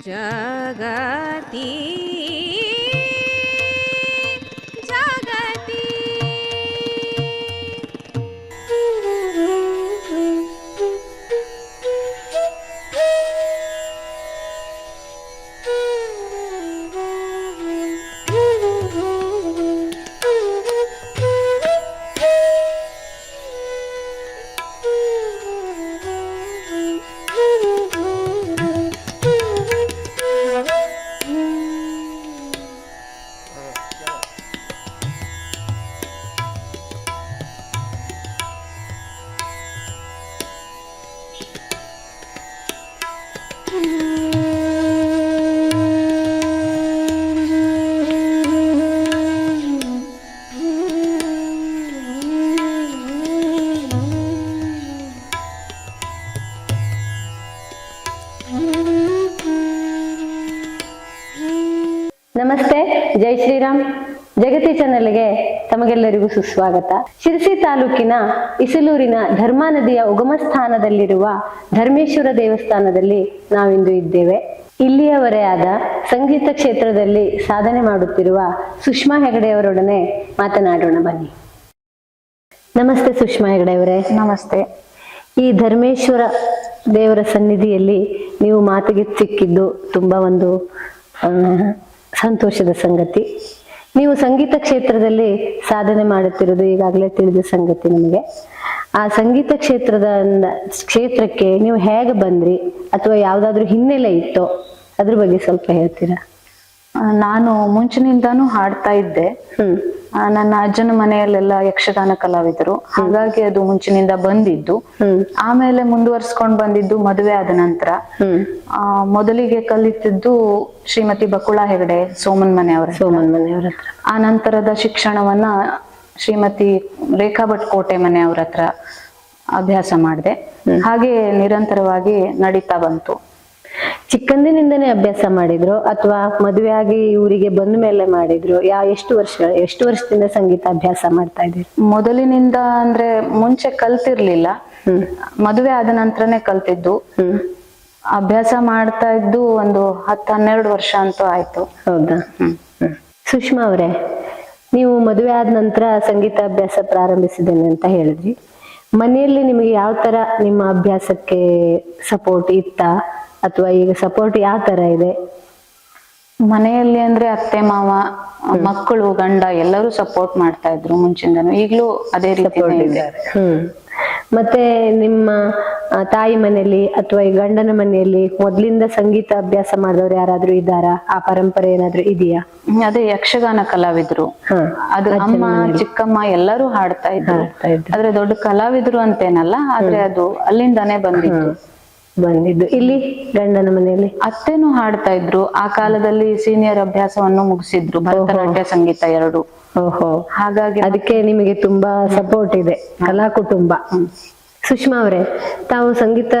जगति ಜೈ ಶ್ರೀರಾಮ್. ಜಗತಿ ಚಾನೆಲ್ಗೆ ತಮಗೆಲ್ಲರಿಗೂ ಸುಸ್ವಾಗತ. ಶಿರಸಿ ತಾಲೂಕಿನ ಇಸಲೂರಿನ ಧರ್ಮಾ ನದಿಯ ಉಗಮ ಸ್ಥಾನದಲ್ಲಿರುವ ಧರ್ಮೇಶ್ವರ ದೇವಸ್ಥಾನದಲ್ಲಿ ನಾವಿಂದು ಇದ್ದೇವೆ. ಇಲ್ಲಿಯವರೇ ಆದ ಸಂಗೀತ ಕ್ಷೇತ್ರದಲ್ಲಿ ಸಾಧನೆ ಮಾಡುತ್ತಿರುವ ಸುಷ್ಮಾ ಹೆಗಡೆಯವರೊಡನೆ ಮಾತನಾಡೋಣ ಬನ್ನಿ. ನಮಸ್ತೆ ಸುಷ್ಮಾ ಹೆಗಡೆಯವರೇ ನಮಸ್ತೆ. ಈ ಧರ್ಮೇಶ್ವರ ದೇವರ ಸನ್ನಿಧಿಯಲ್ಲಿ ನೀವು ಮಾತಿಗೆ ಸಿಕ್ಕಿದ್ದು ತುಂಬಾ ಒಂದು ಸಂತೋಷದ ಸಂಗತಿ. ನೀವು ಸಂಗೀತ ಕ್ಷೇತ್ರದಲ್ಲಿ ಸಾಧನೆ ಮಾಡುತ್ತಿರೋದು ಈಗಾಗಲೇ ತಿಳಿದ ಸಂಗತಿ ನಿಮಗೆ. ಆ ಸಂಗೀತ ಕ್ಷೇತ್ರದ ಕ್ಷೇತ್ರಕ್ಕೆ ನೀವು ಹೇಗೆ ಬಂದ್ರಿ? ಅಥವಾ ಯಾವ್ದಾದ್ರು ಹಿನ್ನೆಲೆ ಇತ್ತೋ? ಅದ್ರ ಬಗ್ಗೆ ಸ್ವಲ್ಪ ಹೇಳ್ತೀರಾ? ನಾನು ಮುಂಚಿನಿಂದಾನು ಹಾಡ್ತಾ ಇದ್ದೆ. ನನ್ನ ಅಜ್ಜನ ಮನೆಯಲ್ಲೆಲ್ಲ ಯಕ್ಷಗಾನ ಕಲಾವಿದರು. ಹಾಗಾಗಿ ಅದು ಮುಂಚಿನಿಂದ ಬಂದಿದ್ದು. ಆಮೇಲೆ ಮುಂದುವರ್ಸ್ಕೊಂಡ್ ಬಂದಿದ್ದು ಮದುವೆ ಆದ ನಂತರ. ಮೊದಲಿಗೆ ಕಲಿತಿದ್ದು ಶ್ರೀಮತಿ ಬಕುಳ ಹೆಗಡೆ ಸೋಮನ್ ಮನೆಯವರ ಸೋಮನ್ ಮನೆಯವರ ಆ ನಂತರದ ಶಿಕ್ಷಣವನ್ನ ಶ್ರೀಮತಿ ರೇಖಾ ಭಟ್ ಕೋಟೆ ಮನೆಯವರ ಹತ್ರ ಅಭ್ಯಾಸ ಮಾಡಿದೆ. ಹಾಗೆ ನಿರಂತರವಾಗಿ ನಡೀತಾ ಬಂತು. ಚಿಕ್ಕಂದಿನಿಂದನೇ ಅಭ್ಯಾಸ ಮಾಡಿದ್ರು ಅಥವಾ ಮದುವೆ ಆಗಿ ಇವರಿಗೆ ಬಂದ ಮೇಲೆ ಮಾಡಿದ್ರು? ಯಾ ಎಷ್ಟು ವರ್ಷ ಎಷ್ಟು ವರ್ಷದಿಂದ ಸಂಗೀತ ಅಭ್ಯಾಸ ಮಾಡ್ತಾ ಇದ್ದೀರಿ? ಮೊದಲಿನಿಂದ ಅಂದ್ರೆ ಮುಂಚೆ ಕಲ್ತಿರ್ಲಿಲ್ಲ. ಹ್ಮ್. ಮದುವೆ ಆದ ನಂತರನೇ ಕಲ್ತಿದ್ದು. ಹ್ಮ್. ಅಭ್ಯಾಸ ಮಾಡ್ತಾ ಇದ್ದು ಒಂದು ಹತ್ತು ಹನ್ನೆರಡು ವರ್ಷ ಅಂತೂ ಆಯ್ತು. ಹೌದಾ? ಹ್ಮ್. ಸುಷ್ಮಾ ಅವರೇ ನೀವು ಮದುವೆ ಆದ ನಂತರ ಸಂಗೀತ ಅಭ್ಯಾಸ ಪ್ರಾರಂಭಿಸಿದ್ದೇನೆ ಅಂತ ಹೇಳಿದ್ರಿ. ಮನೆಯಲ್ಲಿ ನಿಮಗೆ ಯಾವ ತರ ನಿಮ್ಮ ಅಭ್ಯಾಸಕ್ಕೆ ಸಪೋರ್ಟ್ ಇತ್ತಾ? ಅಥವಾ ಈಗ ಸಪೋರ್ಟ್ ಯಾವ ತರ ಇದೆ? ಮನೆಯಲ್ಲಿ ಅಂದ್ರೆ ಅತ್ತೆ ಮಾವ ಮಕ್ಕಳು ಗಂಡ ಎಲ್ಲರೂ ಸಪೋರ್ಟ್ ಮಾಡ್ತಾ ಇದ್ರು ಮುಂಚಿಂದನು. ಈಗ್ಲೂ ಅದೇ ರೀತಿ ಮತ್ತೆ ನಿಮ್ಮ ತಾಯಿ ಮನೆಯಲ್ಲಿ ಅಥವಾ ಈ ಗಂಡನ ಮನೆಯಲ್ಲಿ ಮೊದ್ಲಿಂದ ಸಂಗೀತ ಅಭ್ಯಾಸ ಮಾಡಿದವರು ಯಾರಾದ್ರೂ ಇದ್ದಾರಾ? ಆ ಪರಂಪರೆ ಏನಾದ್ರೂ ಇದೆಯಾ? ಅದೇ ಯಕ್ಷಗಾನ ಕಲಾವಿದ್ರು. ಅದು ಅಮ್ಮ ಚಿಕ್ಕಮ್ಮ ಎಲ್ಲರೂ ಹಾಡ್ತಾ ಇದ್ರು. ಆದ್ರೆ ದೊಡ್ಡ ಕಲಾವಿದ್ರು ಅಂತೇನಲ್ಲ ಆದ್ರೆ ಅದು ಅಲ್ಲಿಂದಾನೇ ಬಂದಿತ್ತು. ಬಂದಿದ್ದು. ಇಲ್ಲಿ ಗಂಡನ ಮನೆಯಲ್ಲಿ. ಅತ್ತೆನೂ ಹಾಡ್ತಾ ಇದ್ರು. ಆ ಕಾಲದಲ್ಲಿ ಸೀನಿಯರ್ ಅಭ್ಯಾಸವನ್ನು ಮುಗಿಸಿದ್ರು. ಭರತನಾಟ್ಯ ಸಂಗೀತ ಎರಡು. ಓಹೋ. ಹಾಗಾಗಿ ಅದಕ್ಕೆ ನಿಮಗೆ ತುಂಬಾ ಸಪೋರ್ಟ್ ಇದೆ. ಕಲಾ ಕುಟುಂಬ. ಸುಷ್ಮಾ ಅವರೇ ತಾವು ಸಂಗೀತ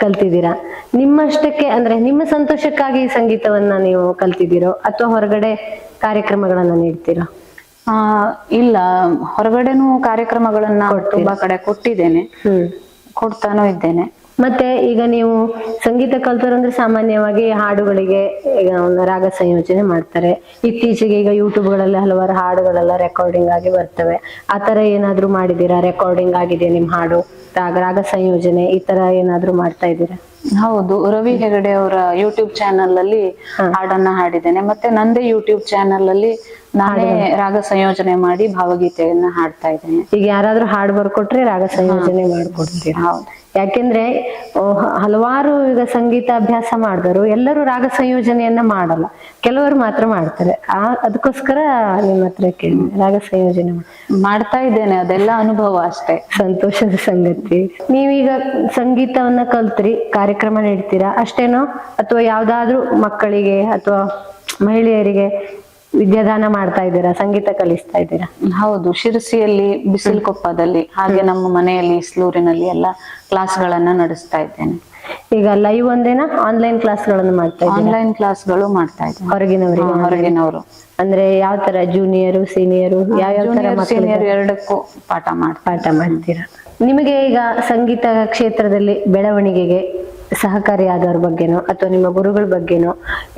ಕಲ್ತಿದ್ದೀರಾ? ನಿಮ್ಮಷ್ಟಕ್ಕೆ ಅಂದ್ರೆ ನಿಮ್ಮ ಸಂತೋಷಕ್ಕಾಗಿ ಸಂಗೀತವನ್ನ ನೀವು ಕಲ್ತಿದ್ದೀರೋ? ಅಥವಾ ಹೊರಗಡೆ ಕಾರ್ಯಕ್ರಮಗಳನ್ನ ನೀಡ್ತೀರೋ? ಆ ಇಲ್ಲ. ಹೊರಗಡೆನೂ ಕಾರ್ಯಕ್ರಮಗಳನ್ನ ತುಂಬಾ ಕಡೆ ಕೊಟ್ಟಿದ್ದೇನೆ. ಹ್ಮ್. ಕೊಡ್ತಾನೂ ಇದ್ದೇನೆ. ಮತ್ತೆ ಈಗ ನೀವು ಸಂಗೀತ ಕಲ್ತರು ಅಂದ್ರೆ ಸಾಮಾನ್ಯವಾಗಿ ಹಾಡುಗಳಿಗೆ ಈಗ ಒಂದು ರಾಗ ಸಂಯೋಜನೆ ಮಾಡ್ತಾರೆ. ಇತ್ತೀಚೆಗೆ ಈಗ ಯೂಟ್ಯೂಬ್ಗಳಲ್ಲಿ ಹಲವಾರು ಹಾಡುಗಳೆಲ್ಲ ರೆಕಾರ್ಡಿಂಗ್ ಆಗಿ ಬರ್ತವೆ. ಆ ತರ ಏನಾದ್ರೂ ಮಾಡಿದೀರಾ ರೆಕಾರ್ಡಿಂಗ್ ಆಗಿದೆ ನಿಮ್ ಹಾಡು ರಾಗ ರಾಗ ಸಂಯೋಜನೆ ಈ ತರ ಏನಾದ್ರೂ ಮಾಡ್ತಾ ಇದ್ದೀರಾ? ಹೌದು. ರವಿ ಹೆಗಡೆ ಅವರ ಯೂಟ್ಯೂಬ್ ಚಾನೆಲ್ ಅಲ್ಲಿ ಹಾಡನ್ನ ಹಾಡಿದ್ದೇನೆ. ಮತ್ತೆ ನಂದೇ ಯೂಟ್ಯೂಬ್ ಚಾನೆಲ್ ಅಲ್ಲಿ ನಾನೇ ರಾಗ ಸಂಯೋಜನೆ ಮಾಡಿ ಭಾವಗೀತೆಯನ್ನ ಹಾಡ್ತಾ ಇದ್ದೇನೆ. ಈಗ ಯಾರಾದ್ರೂ ಹಾಡ್ ಬರ್ಕೊಟ್ರೆ ರಾಗ ಸಂಯೋಜನೆ ಮಾಡ್ಕೊಡ್ತೀರಾ? ಹೌದು. ಯಾಕೆಂದ್ರೆ ಹಲವಾರು ಈಗ ಸಂಗೀತ ಅಭ್ಯಾಸ ಮಾಡಿದವರು ಎಲ್ಲರೂ ರಾಗ ಸಂಯೋಜನೆಯನ್ನ ಮಾಡಲ್ಲ. ಕೆಲವರು ಮಾತ್ರ ಮಾಡ್ತಾರೆ. ಆ ಅದಕ್ಕೋಸ್ಕರ ನಿಮ್ಮ ಹತ್ರ ಕೇಳಿ ರಾಗ ಸಂಯೋಜನೆ ಮಾಡ್ತಾ ಇದ್ದೇನೆ ಅದೆಲ್ಲ ಅನುಭವ ಅಷ್ಟೇ. ಸಂತೋಷದ ಸಂಗತಿ. ನೀವೀಗ ಸಂಗೀತವನ್ನ ಕಲ್ತ್ರಿ ಕಾರ್ಯಕ್ರಮ ನೀಡ್ತೀರಾ? ಅಷ್ಟೇನೋ? ಅಥವಾ ಯಾವ್ದಾದ್ರು ಮಕ್ಕಳಿಗೆ ಅಥವಾ ಮಹಿಳೆಯರಿಗೆ ವಿದ್ಯಾದಾನ ಮಾಡ್ತಾ ಇದ್ದೀರಾ ಸಂಗೀತ ಕಲಿಸ್ತಾ ಇದ್ದೀರಾ? ಹೌದು. ಶಿರಸಿಯಲ್ಲಿ ಬಿಸಿಲ್ಕೊಪ್ಪದಲ್ಲಿ ಹಾಗೆ ನಮ್ಮ ಮನೆಯಲ್ಲಿ ಇಸ್ಲೂರಿನಲ್ಲಿ ಎಲ್ಲ ಕ್ಲಾಸ್ಗಳನ್ನ ನಡೆಸ್ತಾ ಇದ್ದೇನೆ. ಈಗ ಲೈವ್ ಒಂದೇನಾ? ಆನ್ಲೈನ್ ಕ್ಲಾಸ್ಗಳನ್ನು ಮಾಡ್ತಾ ಆನ್ಲೈನ್ ಕ್ಲಾಸ್ಗಳು ಮಾಡ್ತಾ ಇದ್ದೀನಿ. ಹೊರಗಿನವರಿಗೆ ಹೊರಗಿನವರು. ಅಂದ್ರೆ ಯಾವ ತರ? ಜೂನಿಯರು ಸೀನಿಯರು ಯಾವ ಯಾವ ತರ ಸೀನಿಯರ್ ಎರಡಕ್ಕೂ ಪಾಠ ಮಾಡ್ತಾ ಪಾಠ ಮಾಡ್ತೀರಾ? ನಿಮಗೆ ಈಗ ಸಂಗೀತ ಕ್ಷೇತ್ರದಲ್ಲಿ ಬೆಳವಣಿಗೆಗೆ ಸಹಕಾರಿಯಾದವ್ರ ಬಗ್ಗೆನೋ ಅಥವಾ ನಿಮ್ಮ ಗುರುಗಳ ಬಗ್ಗೆನೋ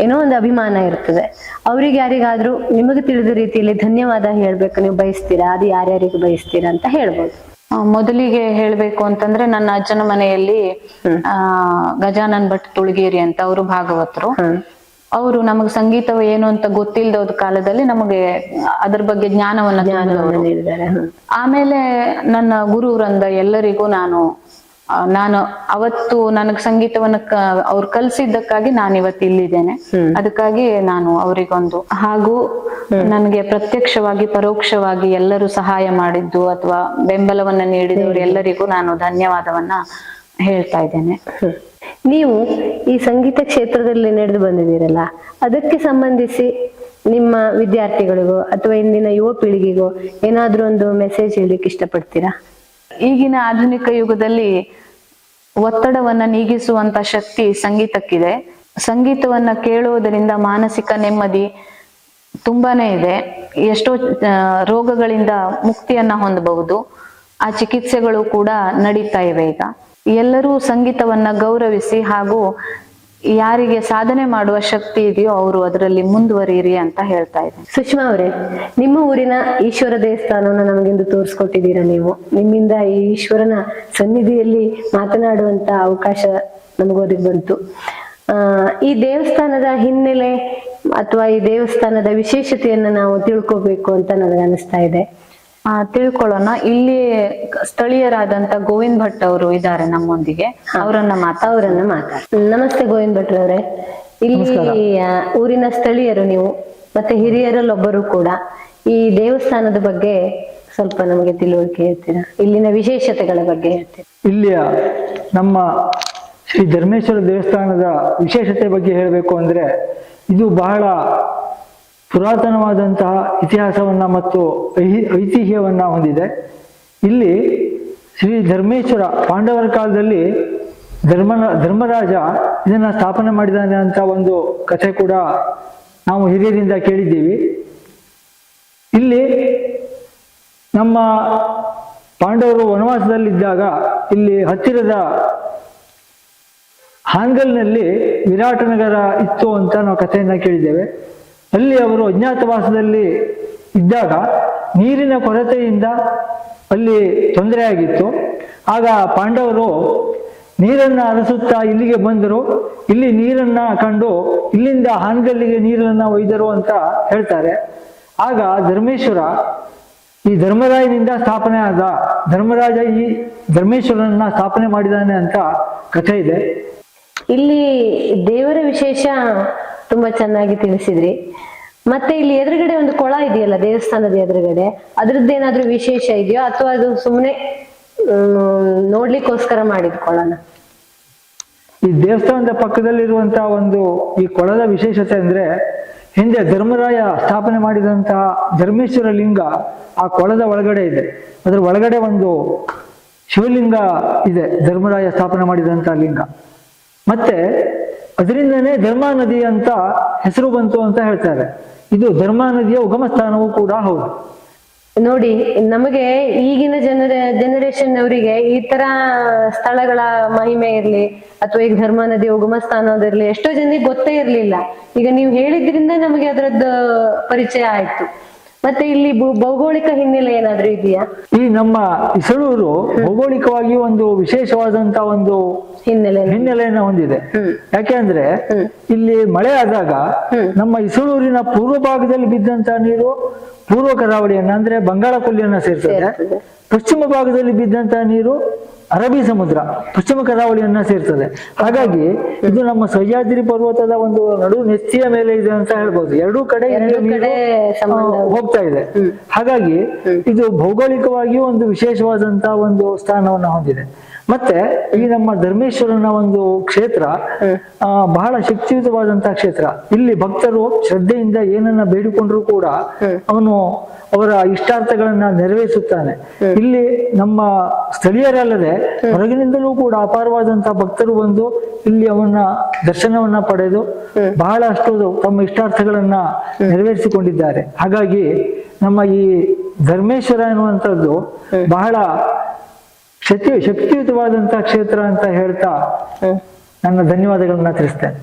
ಏನೋ ಒಂದು ಅಭಿಮಾನ ಇರ್ತದೆ. ಅವ್ರಿಗೆ ಯಾರಿಗಾದ್ರೂ ನಿಮಗೆ ತಿಳಿದ ರೀತಿಯಲ್ಲಿ ಧನ್ಯವಾದ ಹೇಳ್ಬೇಕು ನೀವು ಬಯಸ್ತೀರಾ? ಅದು ಯಾರ್ಯಾರಿಗೆ ಬಯಸ್ತೀರಾ ಅಂತ ಹೇಳ್ಬೋದು. ಮೊದಲಿಗೆ ಹೇಳ್ಬೇಕು ಅಂತಂದ್ರೆ ನನ್ನ ಅಜ್ಜನ ಮನೆಯಲ್ಲಿ ಆ ಗಜಾನನ್ ಭಟ್ ತುಳಗೇರಿ ಅಂತ ಅವರು ಭಾಗವತರು. ಅವರು ನಮಗೆ ಸಂಗೀತವು ಏನು ಅಂತ ಗೊತ್ತಿಲ್ಲದ ಕಾಲದಲ್ಲಿ ನಮಗೆ ಅದ್ರ ಬಗ್ಗೆ ಜ್ಞಾನವನ್ನ ಆಮೇಲೆ ನನ್ನ ಗುರು ಎಲ್ಲರಿಗೂ ನಾನು ನಾನು ಅವತ್ತು ನನಗ್ ಸಂಗೀತವನ್ನ ಅವ್ರು ಕಲ್ಸಿದ್ದಕ್ಕಾಗಿ ನಾನು ಇವತ್ತು ಇಲ್ಲಿದ್ದೇನೆ ಅದಕ್ಕಾಗಿ ನಾನು ಅವರಿಗೊಂದು ಹಾಗೂ ನನಗೆ ಪ್ರತ್ಯಕ್ಷವಾಗಿ ಪರೋಕ್ಷವಾಗಿ ಎಲ್ಲರೂ ಸಹಾಯ ಮಾಡಿದ್ದು ಅಥವಾ ಬೆಂಬಲವನ್ನ ನೀಡಿದವರು ಎಲ್ಲರಿಗೂ ನಾನು ಧನ್ಯವಾದವನ್ನ ಹೇಳ್ತಾ ಇದ್ದೇನೆ. ನೀವು ಈ ಸಂಗೀತ ಕ್ಷೇತ್ರದಲ್ಲಿ ನಡೆದು ಬಂದಿದ್ದೀರಲ್ಲ ಅದಕ್ಕೆ ಸಂಬಂಧಿಸಿ ನಿಮ್ಮ ವಿದ್ಯಾರ್ಥಿಗಳಿಗೋ ಅಥವಾ ಇಂದಿನ ಯುವ ಪೀಳಿಗೆಗೋ ಏನಾದ್ರೂ ಒಂದು ಮೆಸೇಜ್ ಹೇಳಲಿಕ್ಕೆ ಇಷ್ಟಪಡ್ತೀರಾ? ಈಗಿನ ಆಧುನಿಕ ಯುಗದಲ್ಲಿ ಒತ್ತಡವನ್ನ ನೀಗಿಸುವಂತ ಶಕ್ತಿ ಸಂಗೀತಕ್ಕಿದೆ. ಸಂಗೀತವನ್ನ ಕೇಳುವುದರಿಂದ ಮಾನಸಿಕ ನೆಮ್ಮದಿ ತುಂಬಾನೇ ಇದೆ. ಎಷ್ಟೋ ರೋಗಗಳಿಂದ ಮುಕ್ತಿಯನ್ನ ಹೊಂದಬಹುದು. ಆ ಚಿಕಿತ್ಸೆಗಳು ಕೂಡ ನಡೀತಾ ಇವೆ ಈಗ. ಎಲ್ಲರೂ ಸಂಗೀತವನ್ನ ಗೌರವಿಸಿ ಹಾಗೂ ಯಾರಿಗೆ ಸಾಧನೆ ಮಾಡುವ ಶಕ್ತಿ ಇದೆಯೋ ಅವರು ಅದರಲ್ಲಿ ಮುಂದುವರಿಯಿರಿ ಅಂತ ಹೇಳ್ತಾ ಇದೆ ಸುಷ್ಮಾ ಅವರೇ, ನಿಮ್ಮ ಊರಿನ ಈಶ್ವರ ದೇವಸ್ಥಾನವನ್ನು ನಮಗಿಂದು ತೋರಿಸ್ಕೊಟ್ಟಿದ್ದೀರಾ ನೀವು? ನಿಮ್ಮಿಂದ ಈಶ್ವರನ ಸನ್ನಿಧಿಯಲ್ಲಿ ಮಾತನಾಡುವಂತ ಅವಕಾಶ ನಮಗೋದಿಗೆ ಬಂತು. ಈ ದೇವಸ್ಥಾನದ ಹಿನ್ನೆಲೆ ಅಥವಾ ಈ ದೇವಸ್ಥಾನದ ವಿಶೇಷತೆಯನ್ನ ನಾವು ತಿಳ್ಕೋಬೇಕು ಅಂತ ನನಗೆ ಅನಿಸ್ತಾ ಇದೆ. ತಿಳ್ಕೊಳ್ಳೋಣ. ಇಲ್ಲಿ ಸ್ಥಳೀಯರಾದಂತ ಗೋವಿಂದ್ ಭಟ್ ಅವರು ಇದ್ದಾರೆ ನಮ್ಮೊಂದಿಗೆ. ಅವರನ್ನ ಮಾತಾ ಅವರನ್ನ ಮಾತಾಡ. ನಮಸ್ತೆ ಗೋವಿಂದ್ ಭಟ್ರವ್ರೆ ಇಲ್ಲಿ ಊರಿನ ಸ್ಥಳೀಯರು ನೀವು ಮತ್ತೆ ಹಿರಿಯರಲ್ಲೊಬ್ಬರು ಕೂಡ ಈ ದೇವಸ್ಥಾನದ ಬಗ್ಗೆ ಸ್ವಲ್ಪ ನಮಗೆ ತಿಳುವಳಿಕೆ ಹೇಳ್ತೀರಾ? ಇಲ್ಲಿನ ವಿಶೇಷತೆಗಳ ಬಗ್ಗೆ ಹೇಳ್ತೀರಾ? ಇಲ್ಲಿಯ ನಮ್ಮ ಶ್ರೀ ಧರ್ಮೇಶ್ವರ ದೇವಸ್ಥಾನದ ವಿಶೇಷತೆ ಬಗ್ಗೆ ಹೇಳಬೇಕು ಅಂದ್ರೆ ಇದು ಬಹಳ ಪುರಾತನವಾದಂತಹ ಇತಿಹಾಸವನ್ನ ಮತ್ತು ಐತಿಹ್ಯವನ್ನ ಹೊಂದಿದೆ. ಇಲ್ಲಿ ಶ್ರೀ ಧರ್ಮೇಶ್ವರ ಪಾಂಡವರ ಕಾಲದಲ್ಲಿ ಧರ್ಮನ, ಧರ್ಮರಾಜ ಇದನ್ನು ಸ್ಥಾಪನೆ ಮಾಡಿದ್ದಾನೆ ಅಂತ ಒಂದು ಕಥೆ ಕೂಡ ನಾವು ಹಿರಿಯರಿಂದ ಕೇಳಿದ್ದೀವಿ. ಇಲ್ಲಿ ನಮ್ಮ ಪಾಂಡವರು ವನವಾಸದಲ್ಲಿದ್ದಾಗ ಇಲ್ಲಿ ಹತ್ತಿರದ ಹಾಂಗಲ್ನಲ್ಲಿ ವಿರಾಟನಗರ ಇತ್ತು ಅಂತ ನಾವು ಕಥೆಯನ್ನ ಕೇಳಿದ್ದೇವೆ. ಅಲ್ಲಿ ಅವರು ಅಜ್ಞಾತವಾಸದಲ್ಲಿ ಇದ್ದಾಗ ನೀರಿನ ಕೊರತೆಯಿಂದ ಅಲ್ಲಿ ತೊಂದರೆ ಆಗಿತ್ತು. ಆಗ ಪಾಂಡವರು ನೀರನ್ನು ಅರಸುತ್ತಾ ಇಲ್ಲಿಗೆ ಬಂದರು. ಇಲ್ಲಿ ನೀರನ್ನ ಕಂಡು ಇಲ್ಲಿಂದ ಹಾನ್ಗಲ್ಲಿಗೆ ನೀರನ್ನ ಒಯ್ದರು ಅಂತ ಹೇಳ್ತಾರೆ. ಆಗ ಧರ್ಮೇಶ್ವರ ಈ ಧರ್ಮರಾಯನಿಂದ ಸ್ಥಾಪನೆ ಆದ ಧರ್ಮರಾಜ ಈ ಧರ್ಮೇಶ್ವರನನ್ನ ಸ್ಥಾಪನೆ ಮಾಡಿದಾನೆ ಅಂತ ಕಥೆ ಇದೆ. ಇಲ್ಲಿ ದೇವರ ವಿಶೇಷ ತುಂಬಾ ಚೆನ್ನಾಗಿ ತಿಳಿಸಿದ್ರಿ. ಮತ್ತೆ ಇಲ್ಲಿ ಎದುರುಗಡೆ ಒಂದು ಕೊಳ ಇದೆಯಲ್ಲ, ದೇವಸ್ಥಾನದ ಎದುರುಗಡೆ, ಅದ್ರದ್ದೇನಾದ್ರೂ ವಿಶೇಷ ಇದೆಯೋ ಅಥವಾ ಅದು ಸುಮ್ಮನೆ ನೋಡ್ಲಿಕ್ಕೋಸ್ಕರ ಮಾಡಿದ ಕೊಳನ? ಈ ದೇವಸ್ಥಾನದ ಪಕ್ಕದಲ್ಲಿರುವಂತಹ ಒಂದು ಈ ಕೊಳದ ವಿಶೇಷತೆ ಅಂದ್ರೆ, ಹಿಂದೆ ಧರ್ಮರಾಯ ಸ್ಥಾಪನೆ ಮಾಡಿದಂತಹ ಧರ್ಮೇಶ್ವರ ಲಿಂಗ ಆ ಕೊಳದ ಒಳಗಡೆ ಇದೆ. ಅದ್ರ ಒಳಗಡೆ ಒಂದು ಶಿವಲಿಂಗ ಇದೆ, ಧರ್ಮರಾಯ ಸ್ಥಾಪನೆ ಮಾಡಿದಂತಹ ಲಿಂಗ. ಮತ್ತೆ ಅದರಿಂದನೇ ಧರ್ಮಾ ನದಿ ಅಂತ ಹೆಸರು ಬಂತು ಅಂತ ಹೇಳ್ತಾರೆ. ಇದು ಧರ್ಮಾ ನದಿಯ ಉಗಮ ಸ್ಥಾನವೂ ಕೂಡ ಹೌದು. ನೋಡಿ, ನಮಗೆ ಈಗಿನ ಜನರ ಜನರೇಷನ್ ಅವರಿಗೆ ಈ ತರ ಸ್ಥಳಗಳ ಮಹಿಮೆ ಇರ್ಲಿ, ಅಥವಾ ಈಗ ಧರ್ಮ ನದಿ ಉಗಮ ಸ್ಥಾನದಿರ್ಲಿ ಎಷ್ಟೋ ಜನರಿಗೆ ಗೊತ್ತೇ ಇರ್ಲಿಲ್ಲ. ಈಗ ನೀವು ಹೇಳಿದ್ರಿಂದ ನಮಗೆ ಅದರದ್ದು ಪರಿಚಯ ಆಯ್ತು. ಮತ್ತೆ ಇಲ್ಲಿ ಭೌಗೋಳಿಕ ಹಿನ್ನೆಲೆ ಏನಾದ್ರೂ ಇದೆಯಾ? ಈ ನಮ್ಮ ಇಸಳೂರು ಭೌಗೋಳಿಕವಾಗಿ ಒಂದು ವಿಶೇಷವಾದಂತ ಒಂದು ಹಿನ್ನೆಲೆ. ಹಿನ್ನೆಲೆಯನ್ನು ಹೊಂದಿದೆ. ಯಾಕೆಂದ್ರೆ ಇಲ್ಲಿ ಮಳೆ ಆದಾಗ ನಮ್ಮ ಇಸಳೂರಿನ ಪೂರ್ವ ಭಾಗದಲ್ಲಿ ಬಿದ್ದಂತ ನೀರು ಪೂರ್ವ ಕರಾವಳಿಯನ್ನ ಅಂದ್ರೆ ಬಂಗಾಳ ಕೊಲ್ಲಿಯನ್ನ ಸೇರ್ತದೆ. ಪಶ್ಚಿಮ ಭಾಗದಲ್ಲಿ ಬಿದ್ದಂತ ನೀರು ಅರಬ್ಬಿ ಸಮುದ್ರ ಪಶ್ಚಿಮ ಕರಾವಳಿಯನ್ನ ಸೇರ್ತದೆ. ಹಾಗಾಗಿ ಇದು ನಮ್ಮ ಸಹ್ಯಾದ್ರಿ ಪರ್ವತದ ಒಂದು ನಡು ನೆತ್ತಿಯ ಮೇಲೆ ಇದೆ ಅಂತ ಹೇಳ್ಬೋದು. ಎರಡೂ ಕಡೆ ಹೋಗ್ತಾ ಇದೆ. ಹಾಗಾಗಿ ಇದು ಭೌಗೋಳಿಕವಾಗಿಯೂ ಒಂದು ವಿಶೇಷವಾದಂತಹ ಒಂದು ಸ್ಥಾನವನ್ನು ಹೊಂದಿದೆ. ಮತ್ತೆ ಈ ನಮ್ಮ ಧರ್ಮೇಶ್ವರನ ಒಂದು ಕ್ಷೇತ್ರ ಆ, ಬಹಳ ಶಕ್ತಿಯುತವಾದಂತಹ ಕ್ಷೇತ್ರ. ಇಲ್ಲಿ ಭಕ್ತರು ಶ್ರದ್ಧೆಯಿಂದ ಏನನ್ನ ಬೇಡಿಕೊಂಡ್ರು ಕೂಡ ಅವನು ಅವರ ಇಷ್ಟಾರ್ಥಗಳನ್ನ ನೆರವೇರಿಸುತ್ತಾನೆ. ಇಲ್ಲಿ ನಮ್ಮ ಸ್ಥಳೀಯರಲ್ಲದೆ ಹೊರಗಿನಿಂದಲೂ ಕೂಡ ಅಪಾರವಾದಂತಹ ಭಕ್ತರು ಬಂದು ಇಲ್ಲಿ ಅವನ ದರ್ಶನವನ್ನ ಪಡೆದು ಬಹಳಷ್ಟು ತಮ್ಮ ಇಷ್ಟಾರ್ಥಗಳನ್ನ ನೆರವೇರಿಸಿಕೊಂಡಿದ್ದಾರೆ. ಹಾಗಾಗಿ ನಮ್ಮ ಈ ಧರ್ಮೇಶ್ವರ ಎನ್ನುವಂಥದ್ದು ಬಹಳ ಶಕ್ತಿ ಶಕ್ತಿಯುತವಾದಂತಹ ಕ್ಷೇತ್ರ ಅಂತ ಹೇಳ್ತಾ. ನನ್ನ ಧನ್ಯವಾದಗಳನ್ನ ತಿಳಿಸ್ತೇನೆ.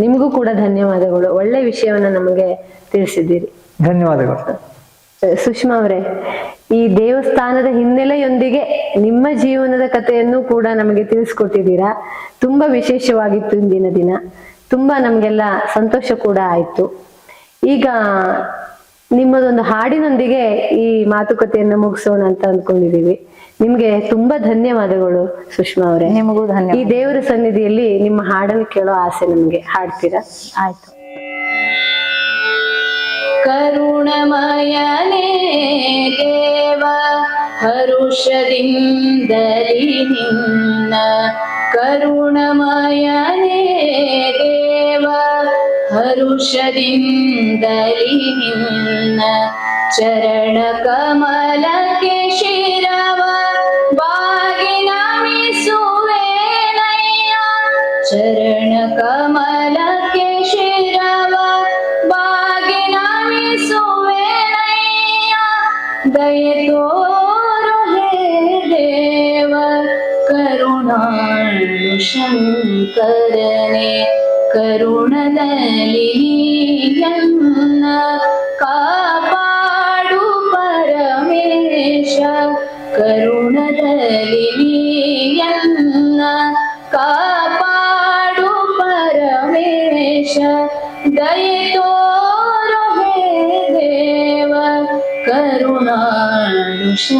ನಿಮಗೂ ಕೂಡ ಧನ್ಯವಾದಗಳು. ಒಳ್ಳೆ ವಿಷಯವನ್ನ ನಮಗೆ ತಿಳಿಸಿದ್ದೀರಿ. ಧನ್ಯವಾದಗಳು. ಸುಷ್ಮಾ ಅವರೇ ಈ ದೇವಸ್ಥಾನದ ಹಿನ್ನೆಲೆಯೊಂದಿಗೆ ನಿಮ್ಮ ಜೀವನದ ಕಥೆಯನ್ನು ಕೂಡ ನಮಗೆ ತಿಳಿಸ್ಕೊಟ್ಟಿದ್ದೀರಾ? ತುಂಬಾ ವಿಶೇಷವಾಗಿತ್ತು ಇಂದಿನ ದಿನ. ತುಂಬಾ ನಮಗೆಲ್ಲ ಸಂತೋಷ ಕೂಡ ಆಯ್ತು. ಈಗ ನಿಮ್ಮದೊಂದು ಹಾಡಿನೊಂದಿಗೆ ಈ ಮಾತುಕತೆಯನ್ನು ಮುಗಿಸೋಣ ಅಂತ ಅಂದ್ಕೊಂಡಿದೀವಿ ನಿಮ್ಗೆ ತುಂಬಾ ಧನ್ಯವಾದಗಳು ಸುಷ್ಮಾ ಅವರೇ. ನಿಮಗೂ ಈ ದೇವರ ಸನ್ನಿಧಿಯಲ್ಲಿ ನಿಮ್ಮ ಹಾಡನ್ನು ಕೇಳೋ ಆಸೆ ನಮ್ಗೆ. ಹಾಡ್ತೀರಾ? ಆಯ್ತು. ಕರುಣಮಯನೇ ದೇವ ಹರುಷದಿಂದಲಿ ನಿನ್ನ. ಕರುಣಮಯನೇ ದೇವ ಹರುಷದಿಂದಲಿ ನಿನ್ನ. ಚರಣ ಕಮಲಕ್ಕೆ ಶಿರವ ದಯೆ ತೋರು ಹೇ ದೇವ ಕರುಣಾಳು ಶಂಕರನೆ ಕರುಣದಲ್ಲಿ ನೀಯನ್ನ ಕಾಪಾಡು ಪರಮೇಶ ಕರುಣದಲ್ಲಿ ನೀಯನ್ನ ಕಾಪಾಡು ಪರಮೇಶ ದಯೆ 是